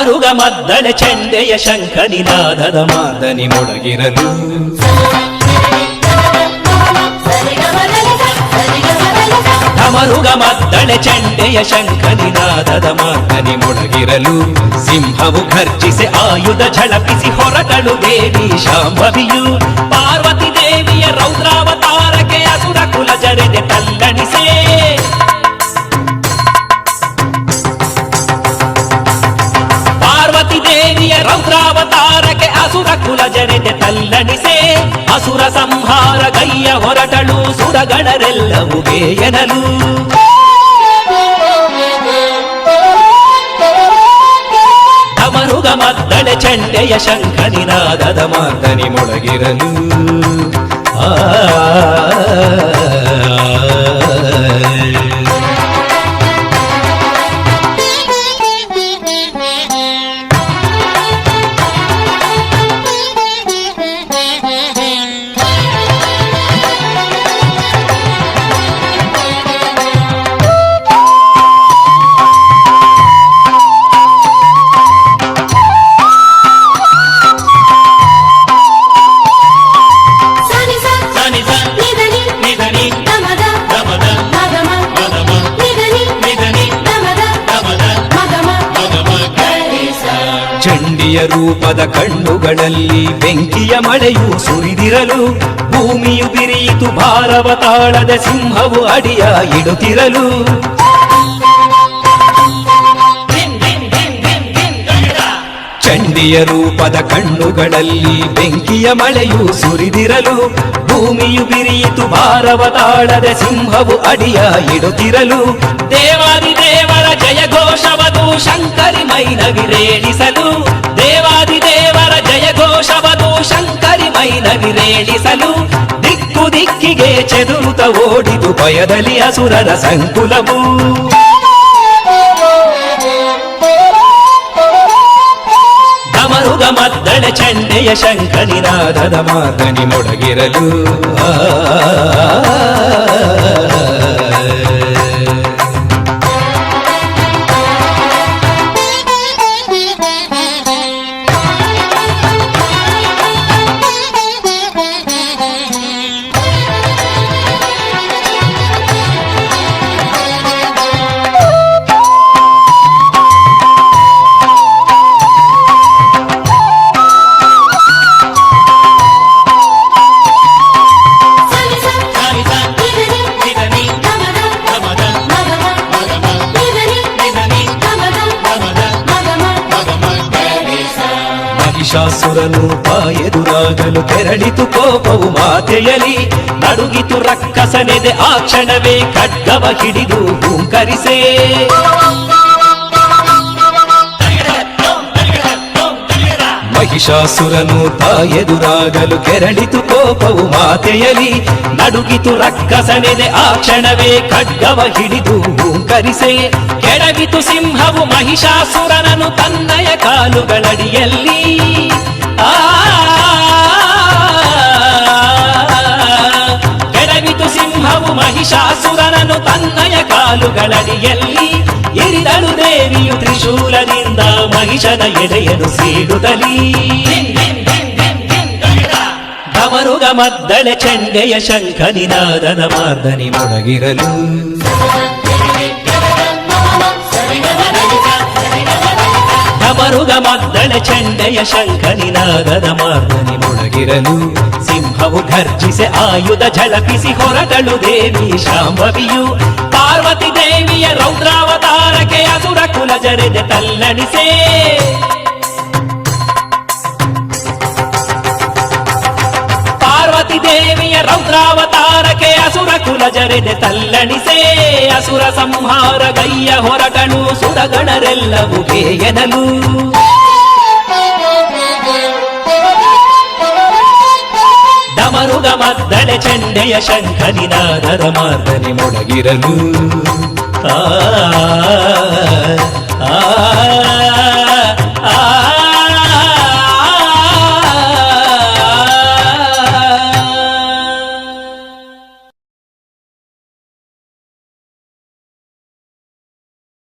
ಮದ್ದಳೆ ಚೆಂಡೆಯ ಶಂಖನಿನಾದದ ಮಾದನಿ ಮೊಳಗಿರಲು ಢಮರುಗ ಮದ್ದಳೆ ಚೆಂಡೆಯ ಶಂಖನಿನಾದದ ಮಾದನಿ ಮೊಳಗಿರಲು ಸಿಂಹವು ಘರ್ಜಿಸಿ ಆಯುಧ ಝಳಪಿಸಿ ಹೊರಟಳು ದೇವಿ ಶಾಂಭವಿಯು ಪಾರ್ವತಿ ದೇವಿಯ ರೌದ್ರಾವತಾರಕ್ಕೆ ಅಸುರ ಕುಲ ಜರೆದೆ ತಲ್ಲಣಿಸೇ ಅಸುರ ಕುಲ ಜನೆದೆ ತಲ್ಲಣಿಸೆ ಅಸುರ ಸಂಹಾರ ಗೈಯ ಹೊರಟಳು ಸುರಗಣರೆಲ್ಲವೂ ಬೇಯನಲು ಢಮರುಗ ಮದ್ದಳೆ ಚೆಂಡೆಯ ಶಂಖನಿನಾದದ ಮಾರ್ದನಿ ಮೊಳಗಿರಲು ಆ ಚಂಡಿಯ ರೂಪದ ಕಣ್ಣುಗಳಲ್ಲಿ ಬೆಂಕಿಯ ಮಳೆಯು ಸುರಿದಿರಲು, ಭೂಮಿಯು ಬಿರಿಯಿತು ಭಾರವ ತಾಳದ ಸಿಂಹವು ಅಡಿಯ ಇಡುತ್ತಿರಲು. ಚಂಡಿಯ ರೂಪದ ಕಣ್ಣುಗಳಲ್ಲಿ ಬೆಂಕಿಯ ಮಳೆಯು ಸುರಿದಿರಲು, ಭೂಮಿಯು ಬಿರಿಯಿತು ಭಾರವ ತಾಳದ ಸಿಂಹವು ಅಡಿಯ ಇಡುತ್ತಿರಲು. ದೇವಾದಿ ದೇವರ ಜಯ ಘೋಷವದು ಶಂಕರಿ ಮೈನವಿರೇಳಿಸಲು ದೇವಾದಿ ದೇವರ ಜಯ ಘೋಷವದು ಶಂಕರಿ ಮೈನವಿರೇಳಿಸಲು ದಿಕ್ಕು ದಿಕ್ಕಿಗೆ ಚೆದುರುತ ಓಡಿದು ಭಯದಲ್ಲಿ ಅಸುರರ ಸಂಕುಲವು ಗಮರುಗ ಮದ್ದಳೆ ಚಂಡೆಯ ಶಂಕನಿನಾದದ ಮಾದನಿ ಮೊಳಗಿರಲು ಆ ಮಹಿಷಾಸುರನು ಎದುರಾಗಲು ಕೆರಳಿತು ಕೋಪವು ಮಾತೆಯಲಿ. ನಡುಗಿತು ರಕ್ಕಸನೆದೆ ಆ ಕ್ಷಣವೇ ಖಡ್ಗವ ಹಿಡಿದು ಹೂಂಕರಿಸೇ. ಮಹಿಷಾಸುರನು ತಾಯೆದುರಾಗಲು ಕೆರಳಿತು ಕೋಪವು ಮಾತೆಯಲಿ ನಡುಗಿತು ರಕ್ಕಸನೆದೆ ಆ ಕ್ಷಣವೇ ಖಡ್ಗವ ಹಿಡಿದು ಕರಿಸೆ ಕೆಡವಿತು ಸಿಂಹವು ಮಹಿಷಾಸುರನನು ತನ್ನಯ ಕಾಲುಗಳಡಿಯಲ್ಲಿ ಆ ಕೆಡವಿತು ಸಿಂಹವು ಮಹಿಷಾಸುರನನು ತನ್ನಯ ಕಾಲುಗಳಡಿಯಲ್ಲಿ ಇರಿದಳು ದೇವಿಯು ತ್ರಿಶೂಲದಿಂದ ಮಹಿಷನ ಎಡೆಯನು ಸೀಡುತ್ತಲೀ ಗಮರುಗ ಮದ್ದಳೆ ಚೆಂಡೆಯ ಶಂಖನಿನಾದನ ಮಾರ್ದನಿ ಮೊಳಗಿರಲು ಗಮರುಗ ಮದ್ದಳೆ ಚೆಂಡೆಯ ಶಂಖನಿನಾದದ ಮಾರ್ದನಿ ಮೊಳಗಿರಲು ಸಿಂಹವು ಘರ್ಜಿಸಿ ಆಯುಧ ಝಳಪಿಸಿ ಹೊರಟಳು ದೇವಿ ಶಾಂಭವಿಯು ಪಾರ್ವತಿ ದೇವಿಯ ರೌದ್ರಾವತಾರಕ್ಕೆ ಅಸುರ ಕುಲ ಜರೆದೆ ತಲ್ಲಣಿಸೇ ಪಾರ್ವತಿ ದೇವಿಯ ರೌದ್ರಾವತಾರಕ್ಕೆ ಅಸುರ ಕುಲ ಜರೆದೆ ತಲ್ಲಣಿಸೇ ಅಸುರ ಸಂಹಾರ ಗೈಯ ಹೊರಟಳು ಸುರಗಣರೆಲ್ಲವೂ ಬೇಯನಲು ಚಾರುಗ ಮದ್ದಳೆ ಚಂಡೆಯ ಶಂಖನಿನಾದರ ಮಾರ್ದನೆ ಮೊಡಗಿರಲು ಆ.